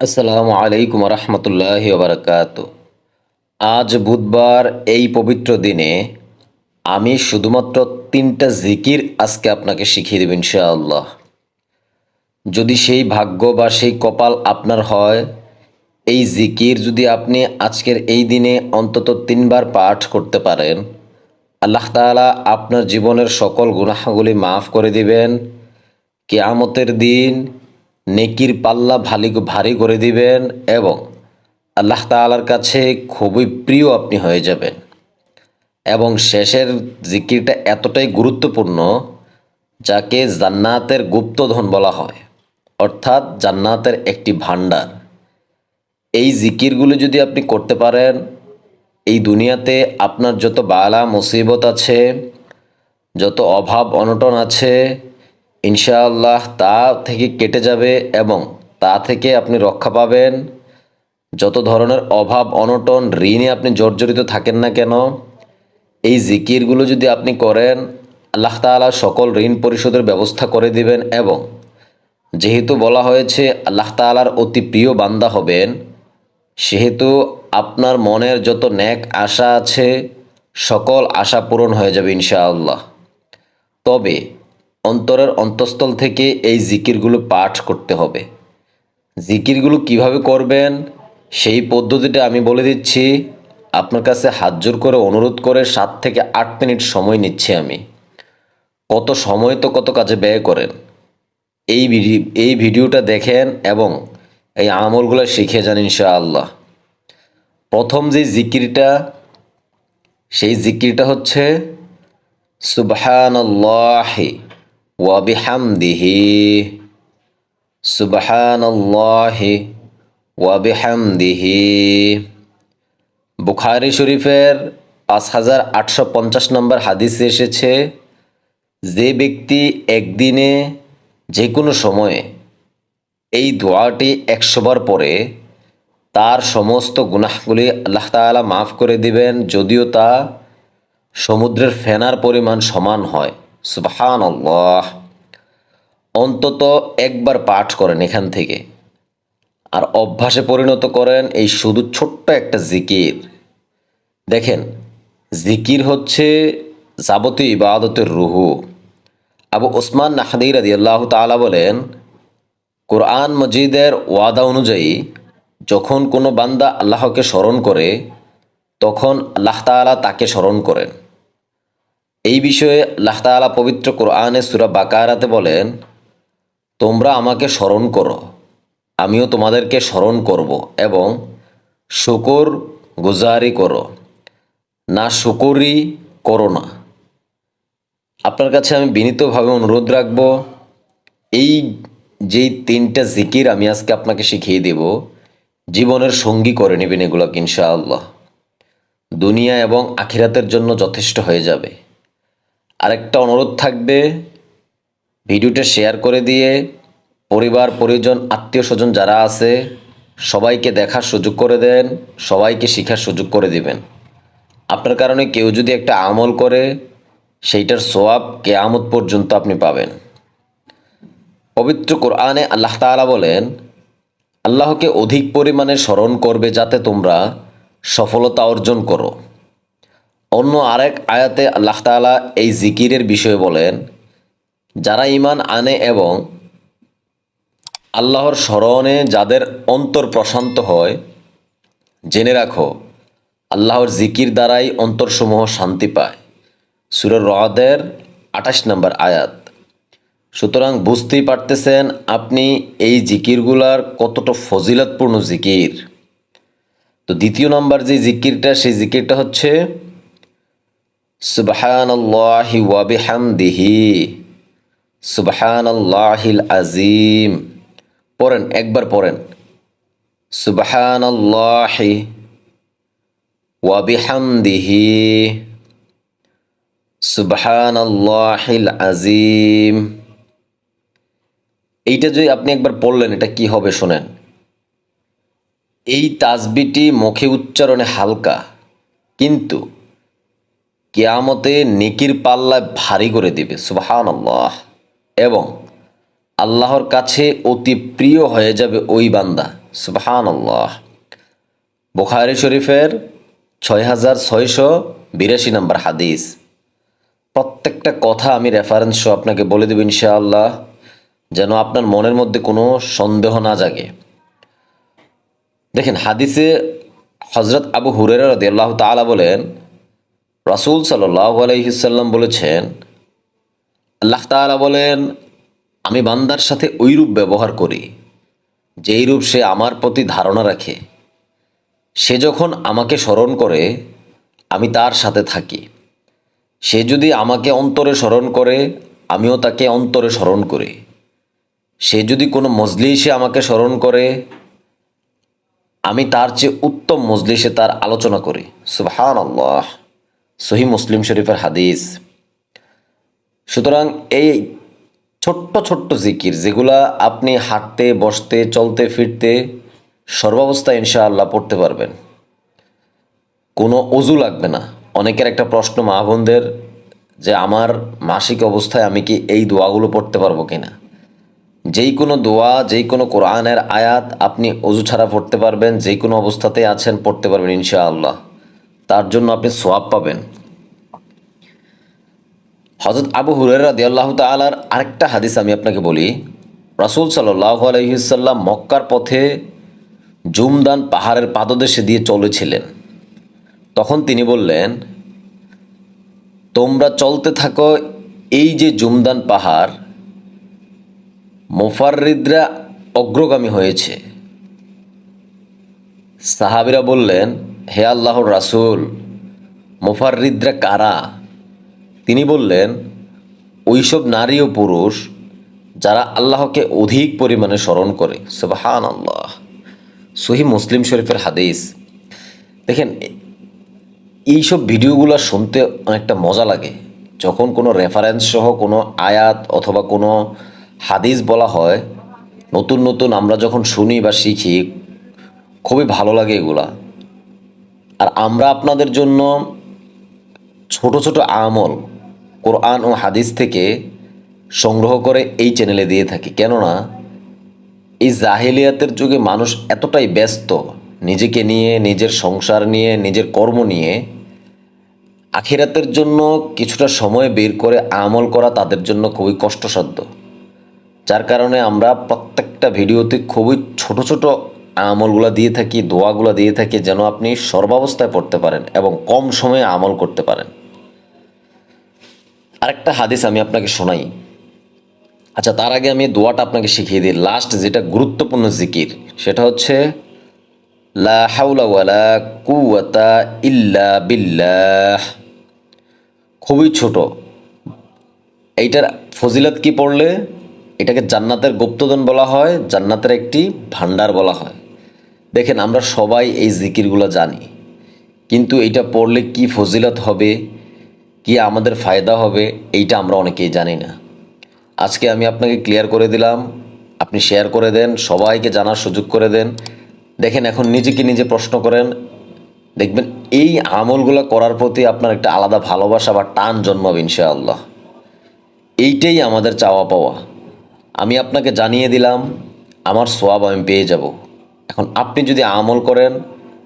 আসসালামু আলাইকুম রহমতুল্লাহ বারকাত আজ বুধবার, এই পবিত্র দিনে আমি শুধুমাত্র তিনটা জিকির আজকে আপনাকে শিখিয়ে দেব ইনশাআল্লাহ। যদি সেই ভাগ্য বা সেই কপাল আপনার হয়, এই জিকির যদি আপনি আজকের এই দিনে অন্তত তিনবার পাঠ করতে পারেন, আল্লাহ তাআলা আপনার জীবনের সকল গুনাহগুলি মাফ করে দিবেন। কেয়ামতের দিন নেকির পাল্লা ভালি ভারী করে দিবেন এবং আল্লাহ তাআলার কাছে খুবই প্রিয় আপনি হয়ে যাবেন। এবং শেষের জিকিরটা এতটাই গুরুত্বপূর্ণ যাকে জান্নাতের গুপ্তধন বলা হয়। অর্থাৎ জান্নাতের একটি ভাণ্ডার। এই জিকিরগুলো যদি আপনি করতে পারেন, এই দুনিয়াতে আপনার যত বালা মুসিবত আছে, যত অভাব অনটন আছে ইনশাআল্লাহ তা থেকে কেটে যাবে এবং তা থেকে আপনি রক্ষা পাবেন। যত ধরনের অভাব, অনটন, ঋণে আপনি জর্জরিত থাকেন না কেন, এই জিকিরগুলো যদি আপনি করেন, আল্লাহ তাআলা সকল ঋণ পরিশোধের ব্যবস্থা করে দিবেন এবং যেহেতু বলা হয়েছে আল্লাহ তাআলার অতি প্রিয় বান্দা হবেন, সেহেতু আপনার মনের যত ন্যাক আশা আছে, সকল আশা পূরণ হয়ে যাবে ইনশাআল্লাহ। তবে অন্তরের অন্তঃস্থল থেকে এই জিকিরগুলো পাঠ করতে হবে। জিকিরগুলো কীভাবে করবেন? সেই পদ্ধতিটা আমি বলে দিচ্ছি। আপনার কাছে হাত জোর করে অনুরোধ করে সাত থেকে আট মিনিট সময় নিচ্ছি আমি। কত সময় তো কত কাজে ব্যয় করেন। এই এই ভিডিওটা দেখেন এবং এই আমলগুলো শিখে যান ইনশাআল্লাহ। প্রথম যে জিকিরটা, সেই জিকিরটা হচ্ছে সুবহানাল্লাহি। বিহামদিহি সুবহানাল্লাহি ওয়া বিহামদিহি বুখারী শরীফের পাঁচ হাজার আটশো পঞ্চাশ নম্বর হাদিসে এসেছে, যে ব্যক্তি একদিনে যে কোনো সময়ে এই দোয়াটি একশোবার পরে তার সমস্ত গুনাহগুলি আল্লাহ তাআলা মাফ করে দিবেন, যদিও তা সমুদ্রের ফেনার পরিমাণ সমান হয়। সুবহান অন্তত একবার পাঠ করেন এখান থেকে। আর অভ্যাসে পরিণত করেন এই শুধু ছোট্ট একটা জিকির। দেখেন, জিকির হচ্ছে যাবতীয় ইবাদতের রুহু। আবু ওসমান নাহাদি রাদি আল্লাহ তালা বলেন, কোরআন মজিদের ওয়াদা অনুযায়ী যখন কোনো বান্দা আল্লাহকে স্মরণ করে, তখন আল্লাহ তাআলা তাকে স্মরণ করেন। এই বিষয়ে আল্লাহ তাআলা পবিত্র কোরআনে সুরা বাকারাতে বলেন, তোমরা আমাকে স্মরণ করো, আমিও তোমাদেরকে স্মরণ করব এবং শুকর গুজারি করো। না শুকরি করো না। আপনার কাছে আমি বিনীতভাবে অনুরোধ রাখব, এই যেই তিনটা জিকির আমি আজকে আপনাকে শিখিয়ে দেব, জীবনের সঙ্গী করে নেবেন এগুলোকে ইনশাআল্লাহ। দুনিয়া এবং আখিরাতের জন্য যথেষ্ট হয়ে যাবে। আরেকটা অনুরোধ থাকবে, ভিডিওটা শেয়ার করে দিয়ে পরিবার, পরিজন, আত্মীয় স্বজন যারা আছে, সবাইকে দেখার সুযোগ করে দেন, সবাইকে শেখার সুযোগ করে দিবেন। আপনার কারণে কেউ যদি একটা আমল করে, সেইটার সোয়াব কেয়ামত পর্যন্ত আপনি পাবেন। পবিত্র কোরআনে আল্লাহ তাআলা বলেন, আল্লাহকে অধিক পরিমাণে স্মরণ করবে যাতে তোমরা সফলতা অর্জন করো। অন্য আরেক আয়াতে আল্লাহ তাআলা এই জিকিরের বিষয়ে বলেন, যারা ইমান আনে এবং আল্লাহর স্মরণে যাদের অন্তর প্রশান্ত হয়, জেনে রাখো, আল্লাহর জিকির দ্বারাই অন্তরসমূহ শান্তি পায়। সুরের রদের আঠাশ নম্বর আয়াত। সুতরাং বুঝতেই পারতেছেন আপনি এই জিকিরগুলার কতটা ফজিলতপূর্ণ জিকির। তো দ্বিতীয় নম্বর যে জিকিরটা, সেই জিকিরটা হচ্ছে আল্লাহিল আজিম পড়েন, একবার পড়েন। সুবহান আল্লাহি ওয়াবিহামদিহি সুবহান আল্লাহিল আজিম এইটা যদি আপনি একবার পড়লেন, এটা কি হবে শোনেন। এই তাজবিটি মুখে উচ্চারণে হালকা, কিন্তু কেয়ামতে নিকির পাল্লায় ভারী করে দিবে সুবাহান আল্লাহ এবং আল্লাহর কাছে অতি প্রিয় হয়ে যাবে ওই বান্দা সুবহান আল্লাহ বুখারি শরীফের ছয় হাজার ছয়শো বিরাশি নম্বর হাদিস। প্রত্যেকটা কথা আমি রেফারেন্স সহ আপনাকে বলে দেব ইনশাআল্লাহ, যেন আপনার মনের মধ্যে কোনো সন্দেহ না জাগে। দেখেন, হাদিসে হজরত আবু হুরের রদি আল্লাহ তালা বলেন রাসুল সাল্লাহ বলেছেন, আল্লাহ তালা বলেন, আমি বান্দার সাথে ওইরূপ ব্যবহার করি, যেই রূপ সে আমার প্রতি ধারণা রাখে। সে যখন আমাকে স্মরণ করে, আমি তার সাথে থাকি। সে যদি আমাকে অন্তরে স্মরণ করে, আমিও তাকে অন্তরে স্মরণ করি। সে যদি কোনো মজলিসে আমাকে স্মরণ করে, আমি তার চেয়ে উত্তম মজলিসে তার আলোচনা করি। সুবহান আল্লাহ সহি মুসলিম শরীফের হাদিস। সুতরাং এই ছোট্ট ছোট্ট জিকির, যেগুলা আপনি হাঁটতে, বসতে, চলতে, ফিরতে সর্বাবস্থায় ইনশাআল্লাহ পড়তে পারবেন। কোনো অজু লাগবে না। অনেকের একটা প্রশ্ন, মা বোনদের, যে আমার মাসিক অবস্থায় আমি কি এই দোয়াগুলো পড়তে পারব কিনা? যেই কোনো দোয়া, যেই কোনো কোরআনের আয়াত আপনি অজু ছাড়া পড়তে পারবেন, যেই কোনো অবস্থাতে আছেন, পড়তে পারবেন ইনশাআল্লাহ। তার জন্য আপনি সোয়াব পাবেন। হজরত আবু হুরেরা দিয়াল্লাহ তালার আরেকটা হাদিস আমি আপনাকে বলি। রাসুল সাল্লাহ আলহিসাল্লাম মক্কার পথে জুমদান পাহাড়ের পাদদেশে দিয়ে চলেছিলেন। তখন তিনি বললেন, তোমরা চলতে থাকো এই যে জুমদান পাহাড়, মোফাররিদরা অগ্রগামী হয়েছে। সাহাবিরা বললেন হে আল্লাহর রাসূল, মোফাররিদরা কারা? তিনি বললেন, ওইসব নারী ও পুরুষ যারা আল্লাহকে অধিক পরিমাণে স্মরণ করে। সুবহান আল্লাহ সহি মুসলিম শরীফের হাদিস। দেখেন, এইসব ভিডিওগুলো শুনতে অনেকটা মজা লাগে। যখন কোনো রেফারেন্স সহ কোনো আয়াত অথবা কোনো হাদিস বলা হয়, নতুন নতুন আমরা যখন শুনি বা শিখি, খুবই ভালো লাগে এগুলা। আর আমরা আপনাদের জন্য ছোট ছোট আমল কোরআন ও হাদিস থেকে সংগ্রহ করে এই চ্যানেলে দিয়ে থাকি। কেননা এই জাহিলিয়াতের যুগে মানুষ এতটাই ব্যস্ত, নিজেকে নিয়ে, নিজের সংসার নিয়ে, নিজের কর্ম নিয়ে, আখিরাতের জন্য কিছুটা সময় বের করে আমল করা তাদের জন্য খুবই কষ্টসাধ্য। যার কারণে আমরা প্রত্যেকটা ভিডিওতে খুবই ছোট ছোট আমলগুলো দিয়ে থাকি, দোয়াগুলো দিয়ে থাকি, যেন আপনি সর্বাবস্থায় পড়তে পারেন এবং কম সময়ে আমল করতে পারেন। আরেকটা হাদিস আমি আপনাকে শোনাই। আচ্ছা তার আগে আমি দোয়াটা আপনাকে শিখিয়ে দিই। লাস্ট যেটা গুরুত্বপূর্ণ জিকির, সেটা হচ্ছে, লা কুওয়াতা ইল্লা বিল্লাহ। খুবই ছোট। এইটার ফজিলত কি পড়লে? এটাকে জান্নাতের গুপ্তধন বলা হয়, জান্নাতের একটি ভান্ডার বলা হয়। দেখেন, আমরা সবাই এই জিকিরগুলো জানি, কিন্তু এইটা পড়লে কি ফজিলত হবে, কি আমাদের ফায়দা হবে, এইটা আমরা অনেকেই জানি না। আজকে আমি আপনাকে ক্লিয়ার করে দিলাম, আপনি শেয়ার করে দেন, সবাইকে জানার সুযোগ করে দেন। দেখেন, এখন নিজেকে নিজে প্রশ্ন করেন, দেখবেন এই আমলগুলো করার প্রতি আপনার একটা আলাদা ভালোবাসা বা টান জন্মাবে ইনশাআল্লাহ। এইটাই আমাদের চাওয়া পাওয়া। আমি আপনাকে জানিয়ে দিলাম, আমার সোয়াব আমি পেয়ে যাব। এখন আপনি যদি আমল করেন,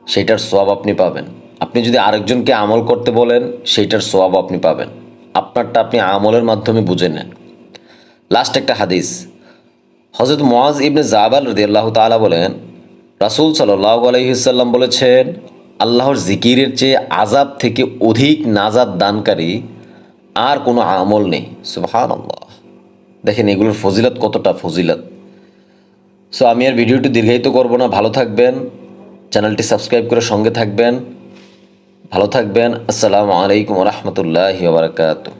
সেইটার সোয়াব আপনি পাবেন। আপনি যদি আরেকজনকে আমল করতে বলেন, সেইটার সোয়াব আপনি পাবেন। আপনারটা আপনি আমলের মাধ্যমে বুঝে নেন। লাস্ট একটা হাদিস। হজরত মোয়াজ ইবনে জাবাল রদি আল্লাহ তালা বলেন, রাসুল সাল্লাহ আলহিসাল্লাম বলেছেন, আল্লাহর জিকিরের চেয়ে আজাব থেকে অধিক নাজাদ দানকারী আর কোনো আমল নেই। আল্লাহ দেখেন এগুলোর ফজিলত কতটা? ফজিলত। সো আমি আর ভিডিওটি দীর্ঘায়িত করব না। ভালো থাকবেন। চ্যানেলটি সাবস্ক্রাইব করে সঙ্গে থাকবেন। ভালো থাকবেন। আসসালামু আলাইকুম রহমতুল্লাহ বারকাতুহ।